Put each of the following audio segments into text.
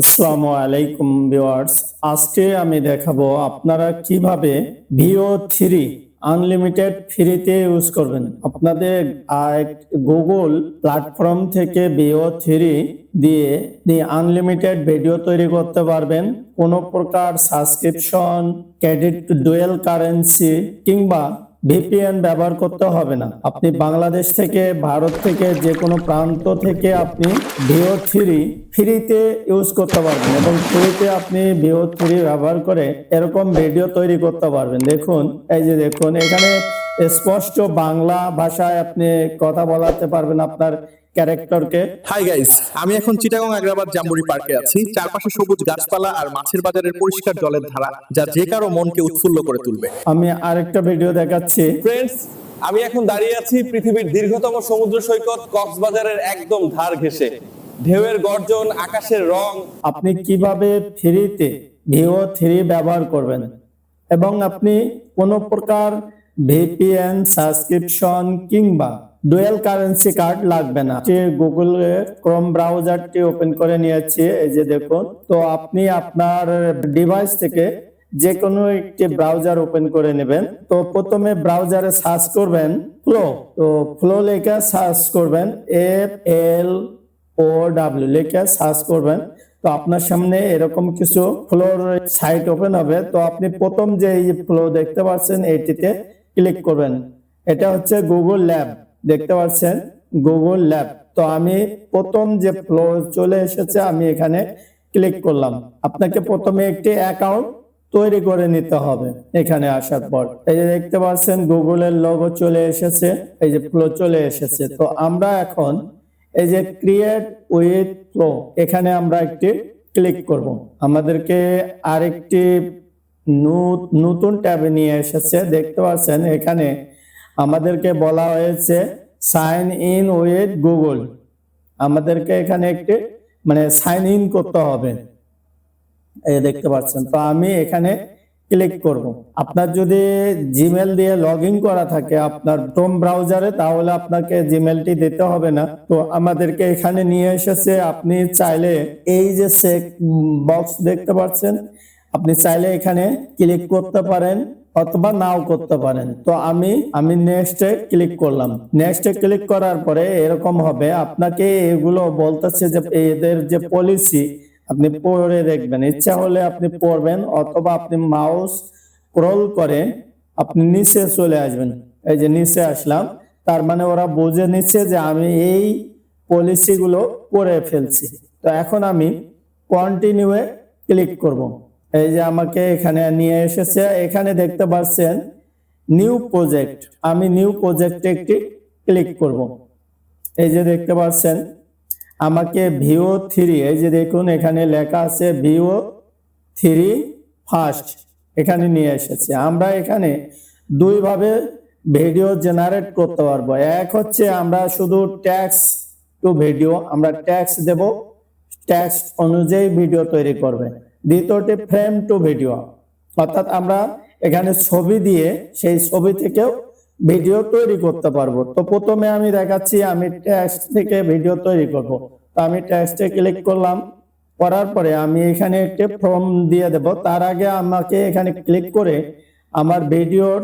আসসালামু আলাইকুম ভিউয়ার্স। আজকে আমি দেখাবো আপনারা কীভাবে ভিও থ্রি আনলিমিটেড ফ্রিতে ইউজ করবেন। আপনাদের গুগল প্ল্যাটফর্ম থেকে ভিও থ্রি দিয়ে আনলিমিটেড ভিডিও তৈরি করতে পারবেন। কোনো প্রকার সাবস্ক্রিপশন, ক্রেডিট, ডুয়েল কারেন্সি কিংবা ভিপিএন ব্যবহার করতে হবে না। আপনি বাংলাদেশ থেকে, ভারত থেকে, যে কোনো প্রান্ত থেকে আপনি ভিও থ্রি ফ্রিতে ইউজ করতে পারবেন এবং ফ্রিতে আপনি ভিও থ্রি ব্যবহার করে এরকম ভিডিও তৈরি করতে পারবেন। দেখুন, এই যে দেখুন, এখানে স্পষ্ট বাংলা ভাষায় আপনি কথা বলাতে পারবেন আপনার ক্যারেক্টারকে হাই গাইস আমি এখন চিটাগং আগ্রাবাদ জাম্বুরি পার্কে আছি। চারপাশে সবুজ গাছপালা আর মাছের বাজারের পরিষ্কার জলের ধারা যা যে কারও মনকে উৎফুল্ল করে তুলবে। আমি আরেকটা ভিডিও দেখাচ্ছি। ফ্রেন্ডস আমি এখন দাঁড়িয়ে আছি পৃথিবীর দীর্ঘতম সমুদ্র সৈকত কক্সবাজারের একদম ধার ঘেঁষে। ঢেউয়ের গর্জন আকাশের রং। আপনি কীভাবে ফ্রিতে ভিও থ্রি ব্যবহার করবেন? এবং আপনি কোনো প্রকার ভিপিএন সাবস্ক্রিপশন কিংবা ডুয়েল কারেন্সি কার্ড লাগবে না। গুগল ক্রোম ব্রাউজারটি ওপেন করে নিয়েছি, এই যে দেখুন। তো আপনি আপনার ডিভাইস থেকে যে কোনো একটি ব্রাউজার ওপেন করে নেবেন। তো প্রথমে ব্রাউজারে সার্চ করবেন ফ্লো তো ফ্লো লেখা সার্চ করবেন। এফ এল ও ডাব্লিউ লিখে সার্চ করবেন। তো আপনার সামনে এরকম কিছু ফ্লোর সাইট ওপেন হবে। তো আপনি প্রথম যে ফ্লো দেখতে পাচ্ছেন, এইটিতে ক্লিক করবেন। এটা হচ্ছে গুগল ল্যাব দেখতে পাচ্ছেন গুগল ল্যাব তো আমি প্রথম যে ফ্লো চলে এসেছে, আমি এখানে ক্লিক করলাম। আপনাকে প্রথমে একটি অ্যাকাউন্ট তৈরি করে নিতে হবে এখানে আসার পর। এই যে দেখতে পাচ্ছেন গুগলের লোগো চলে এসেছে, এই যে ফ্লো চলে এসেছে। তো আমরা এখন এই যে ক্রিয়েট উইথ ফ্লো এখানে আমরা একটি ক্লিক করব। আমাদেরকে আরেকটি নতুন ট্যাবে নিয়ে এসেছে। দেখতে পাচ্ছেন, এখানে আমাদেরকে বলা হয়েছে সাইন ইন উইথ গুগল আমাদেরকে এখানে একটি মানে সাইন ইন করতে হবে। এই দেখতে পাচ্ছেন। তো আমি এখানে ক্লিক করব। আপনার যদি জিমেল দিয়ে লগ করা থাকে আপনার ক্রোম ব্রাউজারে তাহলে আপনাকে জিমেলটি দিতে হবে না। তো আমাদেরকে এখানে নিয়ে এসেছে, আপনি চাইলে এই যে চেক বক্স দেখতে পাচ্ছেন, আপনি চাইলে এখানে ক্লিক করতে পারেন। অথবা নাও করতে পারেন। তো আমি আমি নেক্সটে ক্লিক করলাম। নেক্সটে ক্লিক করার পরে এরকম হবে, আপনাকে এগুলো বলতেছে যে এদের যে পলিসি আপনি পড়ে দেখবেন। ইচ্ছা হলে আপনি পড়বেন অথবা আপনি মাউস স্ক্রল করে আপনি নিচে চলে আসবেন। এই যে নিচে আসলাম, তার মানে ওরা বুঝে নিচ্ছে যে আমি এই পলিসিগুলো পড়ে ফেলছি। তো এখন আমি কন্টিনিউয়ে ক্লিক করব। এই যে আমাকে এখানে নিয়ে এসেছে, এখানে দেখতে পাচ্ছেন নিউ প্রজেক্ট। আমি নিউ প্রজেক্টে একটি ক্লিক করব। এই যে দেখতে পাচ্ছেন, আমাকে ভিও থ্রি, এই যে দেখুন এখানে লেখা আছে ভিও থ্রি ফার্স্ট, এখানে নিয়ে এসেছে। আমরা এখানে দুইভাবে ভিডিও জেনারেট করতে পারব। এক হচ্ছে আমরা শুধু ট্যাক্স টু ভিডিও, আমরা ট্যাক্স দেব। ট্যাক্স অনুযায়ী ভিডিও তৈরি করবে। দ্বিতীয়টি ফ্রেম টু ভিডিও অর্থাৎ আমরা এখানে ছবি দিয়ে সেই ছবি থেকেও ভিডিও তৈরি করতে পারব। তো প্রথমে আমি দেখাচ্ছি, আমি টেক্সট থেকে ভিডিও তৈরি করব। তো আমি টেক্সটে ক্লিক করলাম, করার পরে আমি এখানে একটি ফর্ম দিয়ে দেব। তার আগে আমাকে এখানে ক্লিক করে আমার ভিডিওর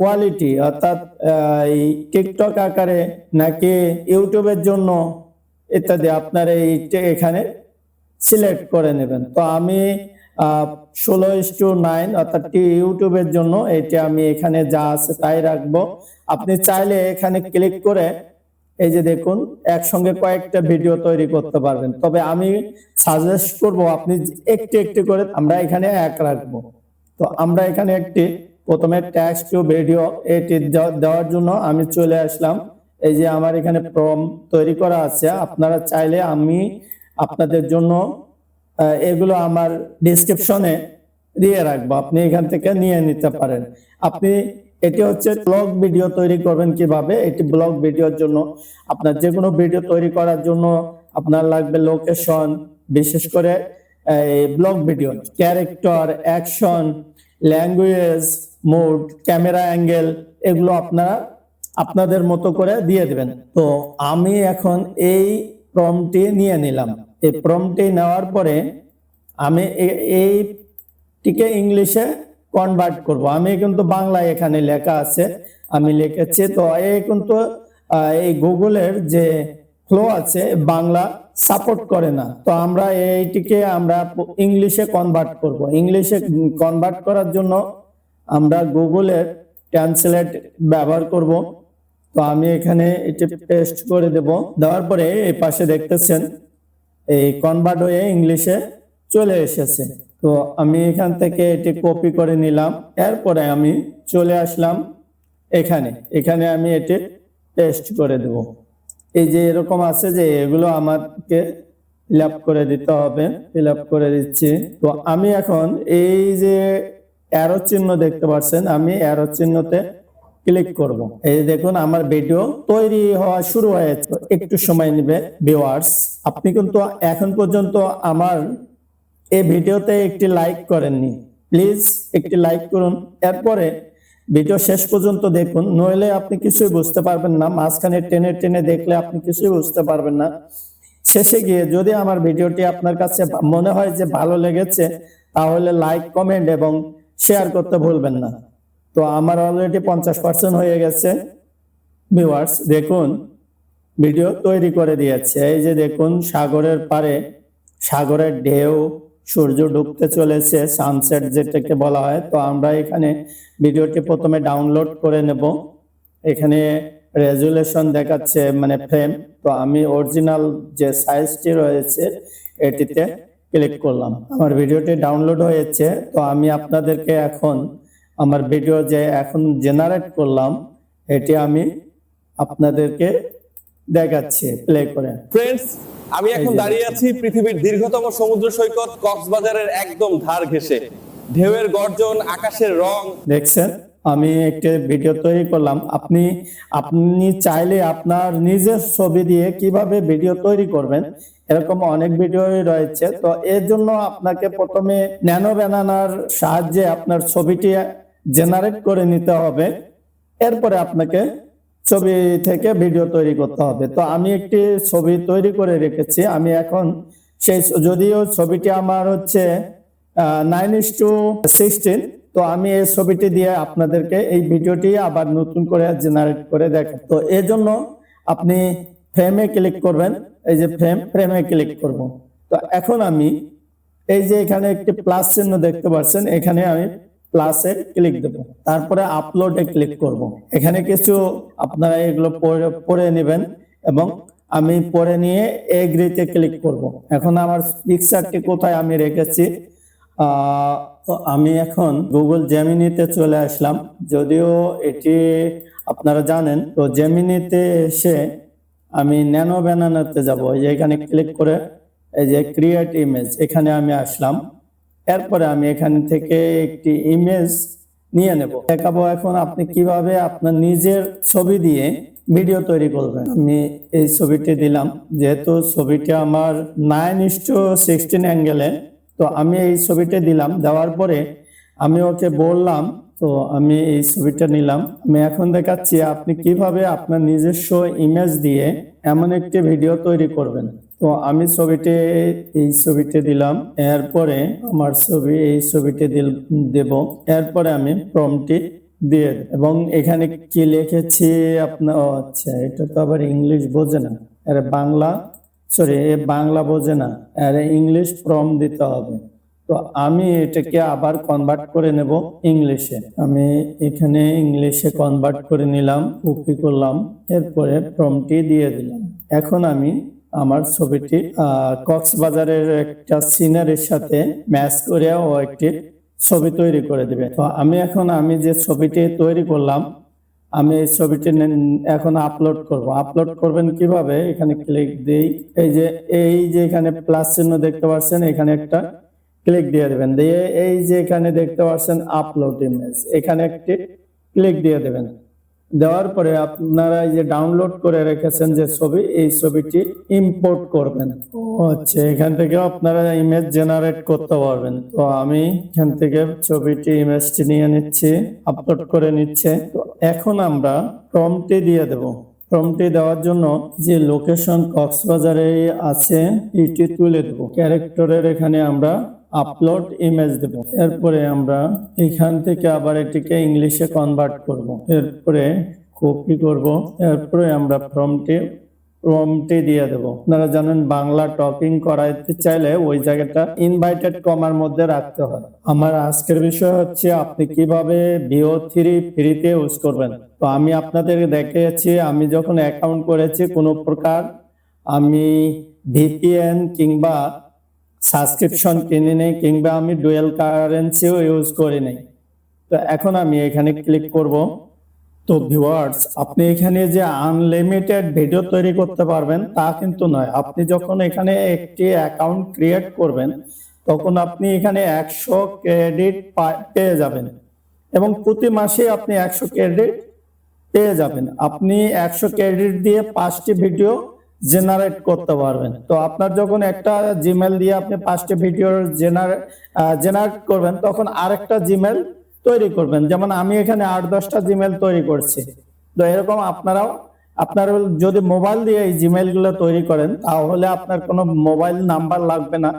কোয়ালিটি অর্থাৎ এই টিকটক আকারে নাকি ইউটিউবের জন্য ইত্যাদি, আপনার এই এখানে সিলেক্ট করে নেবেন। তো আমি ষোলো টু নাইন অর্থাৎ ইউটিউবের জন্য এটি আমি এখানে যা আছে তাই রাখব। আপনি চাইলে এখানে ক্লিক করে এই যে দেখুন, একসঙ্গে কয়েকটা ভিডিও তৈরি করতে পারবেন। তবে আমি সাজেস্ট করব আপনি একটি একটি করে আমরা এখানে এক রাখব। তো আমরা এখানে একটি, প্রথমে ট্যাক্স টু ভিডিও এটি দেওয়ার জন্য আমি চলে আসলাম। এই যে আমার এখানে ফর্ম তৈরি করা আছে, আপনারা চাইলে আমি আপনাদের জন্য এগুলো আমার ডিসক্রিপশনে দিয়ে রাখব। আপনি এখান থেকে নিয়ে নিতে পারেন। আপনি, এটি হচ্ছে ব্লগ ভিডিও তৈরি করবেন কীভাবে? এটি ব্লগ ভিডিওর জন্য। আপনার যে কোনো ভিডিও তৈরি করার জন্য আপনার লাগবে লোকেশন বিশেষ করে এই blog video character action language mood camera angle এগুলো আপনারা আপনাদের মতো করে দিয়ে দেবেন। তো আমি এখন এই প্রমটি নিয়ে নিলাম। এই প্রমটি নেওয়ার পরে আমি এইটিকে ইংলিশে কনভার্ট করব। আমি কিন্তু বাংলা এখানে লেখা আছে, আমি লিখেছি। তো এই কিন্তু এই গুগলের যে ফ্লো আছে, বাংলা সাপোর্ট করে না। তো আমরা এইটিকে আমরা ইংলিশে কনভার্ট করব। ইংলিশে কনভার্ট করার জন্য আমরা গুগলের ট্রান্সলেট ব্যবহার করব। তো আমি এখানে এটি পেস্ট করে দেব। দেওয়ার পরে এই পাশে দেখতেছেন এই কনভার্ট হয়ে ইংলিশে চলে এসেছে। তো আমি এখান থেকে এটি কপি করে নিলাম। এরপরে আমি চলে আসলাম এখানে। এখানে আমি এটি পেস্ট করে দেব। এই যে এরকম আছে যে এগুলো আমাকে ফিল করে দিতে হবে। ফিল করে দিচ্ছি। তো আমি এখন এই যে অ্যারো চিহ্ন দেখতে পাচ্ছেন, আমি অ্যারো চিহ্নতে ক্লিক করব। এই যে দেখুন, আমার ভিডিও তৈরি হওয়া শুরু হয়েছে। একটু সময় নেবে ভিউয়ার্স আপনি কিন্তু এখন পর্যন্ত আমার এই ভিডিওতে একটি লাইক করেননি। প্লিজ একটি লাইক করুন। এরপরে ভিডিও শেষ পর্যন্ত দেখুন। নইলে আপনি কিছুই বুঝতে পারবেন না। মাঝখানে টেনে টেনে দেখলে আপনি কিছুই বুঝতে পারবেন না। শেষে গিয়ে যদি আমার ভিডিওটি আপনার কাছে মনে হয় যে ভালো লেগেছে, তাহলে লাইক কমেন্ট এবং শেয়ার করতে ভুলবেন না। তো আমার অলরেডি পঞ্চাশ পার্সেন্ট হয়ে গেছে। ভিউয়ার্স দেখুন ভিডিও তৈরি করে দিয়েছে। এই যে দেখুন, সাগরের পারে সাগরের ঢেউ, সূর্য ডুবতে চলেছে সানসেট যেটাকে বলা হয়। তো আমরা এখানে ভিডিওটি প্রথমে ডাউনলোড করে নেব। এখানে রেজুলেশন দেখাচ্ছে মানে ফ্রেম তো আমি অরিজিনাল যে সাইজটি রয়েছে, এটিতে ক্লিক করলাম। আমার ভিডিওটি ডাউনলোড হয়েছে। তো আমি আপনাদেরকে এখন আমার ভিডিও যে এখন জেনারেট করলাম এটি আমি আপনাদেরকে দেখাচ্ছি প্লে করে। ফ্রেন্ডস আমি এখন দাঁড়িয়ে আছি পৃথিবীর দীর্ঘতম সমুদ্র সৈকত কক্সবাজারের একদম ধার ঘেঁষে। ঢেউয়ের গর্জন আকাশের রং। দেখছেন আমি একটি ভিডিও তৈরি করলাম। আপনি আপনি চাইলে আপনার নিজের ছবি দিয়ে কীভাবে ভিডিও তৈরি করবেন এরকম অনেক ভিডিও রয়েছে। তো এর জন্য আপনাকে প্রথমে ন্যানো ব্যানানার সাহায্যে আপনার ছবিটি জেনারেট করে নিতে হবে। এরপরে আপনাকে ছবি থেকে ভিডিও তৈরি করতে হবে। তো আমি একটি ছবি তৈরি করে রেখেছি। আমি এখন সেই যদিও ছবিটি আমার হচ্ছে নাইন ইস টু সিক্সটিন তো আমি এই ছবিটি দিয়ে আপনাদেরকে এই ভিডিওটি আবার নতুন করে জেনারেট করে দেখ তো এর জন্য আপনি ফ্রেমে ক্লিক করবেন। এই যে ফ্রেম ফ্রেমে ক্লিক করব। তো এখন আমি এই যে এখানে একটি প্লাস চিহ্ন দেখতে পাচ্ছেন। এখানে আমি প্লাসে ক্লিক দেব। তারপরে আপলোডে ক্লিক করব। এখানে কিছু আপনারা এগুলো পড়ে নেবেন এবং আমি পড়ে নিয়ে এগ্রিতে ক্লিক করব। এখন আমার পিকচারটি কোথায় আমি রেখেছি? তো আমি এখন গুগল জেমিনিতে চলে আসলাম। যদিও এটি আপনারা জানেন, তো জেমিনিতে এসে আমি ন্যানো ব্যানানাতে যাব। এখানে ক্লিক করে এই যে ক্রিয়েট ইমেজ এখানে আমি আসলাম। এরপরে আমি এখান থেকে একটি ইমেজ নিয়ে নেব। দেখাবো এখন আপনি কীভাবে আপনার নিজের ছবি দিয়ে ভিডিও তৈরি করবেন। আমি এই ছবিটি দিলাম, যেহেতু ছবিটি আমার নাইন ইস টু সিক্সটিন অ্যাঙ্গেলে তো আমি এই ছবিটা দিলাম। দেওয়ার পরে আমি ওকে বললাম, তো আমি এই ছবিটা নিলাম। আমি এখন দেখাচ্ছি আপনি কীভাবে আপনার নিজস্ব ইমেজ দিয়ে এমন একটি ভিডিও তৈরি করবেন। তো আমি ছবিটি এই ছবিটি দিলাম। এরপরে আমার ছবি এই ছবিটি দেব। এরপরে আমি প্রমটি দিয়ে এবং এখানে কি লিখেছি আপনার আচ্ছা এটা তো আবার ইংলিশ বোঝে না। আরে বাংলা সরি এ বাংলা বোঝে না। আর ইংলিশ ফর্ম দিতে হবে। তো আমি এটাকে আবার কনভার্ট করে নেব ইংলিশে। আমি এখানে ইংলিশে কনভার্ট করে নিলাম কপি করলাম। এরপরে ফর্মটি দিয়ে দিলাম। এখন আমি আমার ছবিটি কক্সবাজারের একটা সিনারির সাথে ম্যাচ করে ও একটি ছবি তৈরি করে দিবে। তো আমি এখন, আমি যে ছবিটি তৈরি করলাম, আমি এই ছবিটি এখন আপলোড করব। আপলোড করবেন কীভাবে? এখানে ক্লিক দিই। এই যে এই যে এখানে প্লাস চিহ্ন দেখতে পাচ্ছেন, এখানে একটা ক্লিক দিয়ে দেবেন। দিয়ে এই যে এখানে দেখতে পাচ্ছেন আপলোড ইমেজ, এখানে একটি ক্লিক দিয়ে দেবেন। দেওয়ার পরে আপনারা যে ডাউনলোড করে রেখেছেন যে ছবি এই ছবিটি ইম্পোর্ট করবেন। ও আচ্ছা এখান থেকে আপনারা ইমেজ জেনারেট করতে পারবেন। তো আমি এখান থেকে ছবিটি ইমেজটি নিয়ে নিচ্ছি আপলোড করে নিচ্ছে। তো এখন আমরা প্রম্পটি দিয়ে দেব। ফর্মটি দেওয়ার জন্য যে লোকেশন কক্সবাজারে আছে এটি তুলে দেবো। ক্যারেক্টরের এখানে আমরা আপলোড ইমেজ দেব। এরপরে আমরা এখান থেকে আবার এটিকে ইংলিশে কনভার্ট করব। এরপরে কপি করব। এরপরে আমরা ফর্মটি ফর্মটি দিয়ে দেব। আপনারা জানেন বাংলা টপিং করাইতে চাইলে ওই জায়গাটা ইনভাইটেড কমার মধ্যে রাখতে হয়। আমার আজকের বিষয় হচ্ছে আপনি কীভাবে ভিও থ্রি ফ্রিতে ইউজ করবেন। তো আমি আপনাদের দেখিয়েছি, আমি যখন অ্যাকাউন্ট করেছি কোনো প্রকার, আমি ভিপিএন কিংবা সাবস্ক্রিপশন কিনে নেই কিংবা আমি ডুয়েল কারেন্সিও ইউজ করি নেই। তো এখন আমি এখানে ক্লিক করব। তো ভিউয়ার্স আপনি এখানে যে আনলিমিটেড ভিডিও তৈরি করতে পারবেন তা কিন্তু নয়। আপনি যখন এখানে একটি অ্যাকাউন্ট ক্রিয়েট করবেন, তখন আপনি এখানে একশো ক্রেডিট পেয়ে যাবেন এবং প্রতি মাসে আপনি একশো ক্রেডিট পেয়ে যাবেন। আপনি একশো ক্রেডিট দিয়ে পাঁচটি ভিডিও জেনারেট করতে পারবেন। তো আপনার যখন একটা জিমেল দিয়ে আপনি পাঁচটি ভিডিও জেনারেট করবেন, তখন আরেকটা জিমেল তৈরি করবেন। যেমন আমি এখানে আট দশটা জিমেল তৈরি করছি। তো এরকম আপনারাও, আপনার যদি মোবাইল দিয়ে এই জিমেলগুলো তৈরি করেন, তাহলে আপনার কোনো মোবাইল নাম্বার লাগবে না।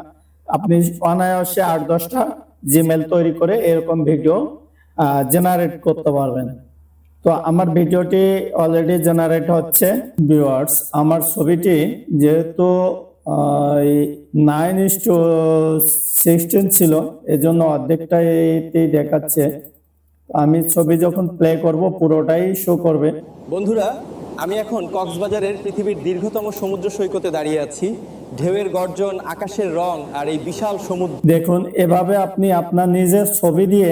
আপনি অনায়াসে আট দশটা জিমেল তৈরি করে এরকম ভিডিও জেনারেট করতে পারবেন। তো আমার ভিডিওটি অলরেডি জেনারেট হচ্ছে ভিউয়ার্স আমার ছবিটি যেহেতু নাইন ইস টু সিক্সটিন ছিল, এজন্য অর্ধেকটাই দেখাচ্ছে। আমি ছবি যখন প্লে করব, পুরোটাই শো করবে। বন্ধুরা, আমি এখন কক্সবাজারের পৃথিবীর দীর্ঘতম সমুদ্র সৈকতে দাঁড়িয়ে আছি। ঢেউয়ের গর্জন, আকাশের রং আর এই বিশাল সমুদ্র। দেখুন, এভাবে আপনি আপনার নিজের ছবি দিয়ে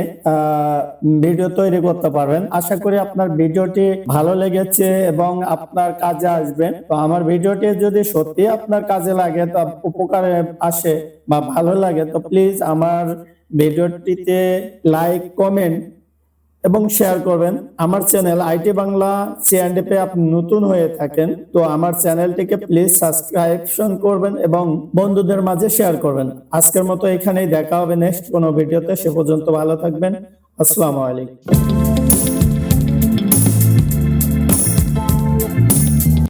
ভিডিও তৈরি করতে পারবেন। আশা করি আপনার ভিডিওটি ভালো লেগেছে এবং আপনার কাজে আসবে। তো আমার ভিডিওটি যদি সত্যি আপনার কাজে লাগে, তো উপকারে আসে বা ভালো লাগে, তো প্লিজ আমার ভিডিওটিতে লাইক, কমেন্ট এবং শেয়ার করবেন। আমার চ্যানেল আইটি বাংলা সিএনডিপে আপনি নতুন হয়ে থাকেন, তো আমার চ্যানেলটিকে প্লিজ সাবস্ক্রাইবশন করবেন এবং বন্ধুদের মাঝে শেয়ার করবেন। আজকের মতো এখানেই দেখা হবে নেক্সট কোনো ভিডিওতে, সে পর্যন্ত ভালো থাকবেন। আসসালামু আলাইকুম।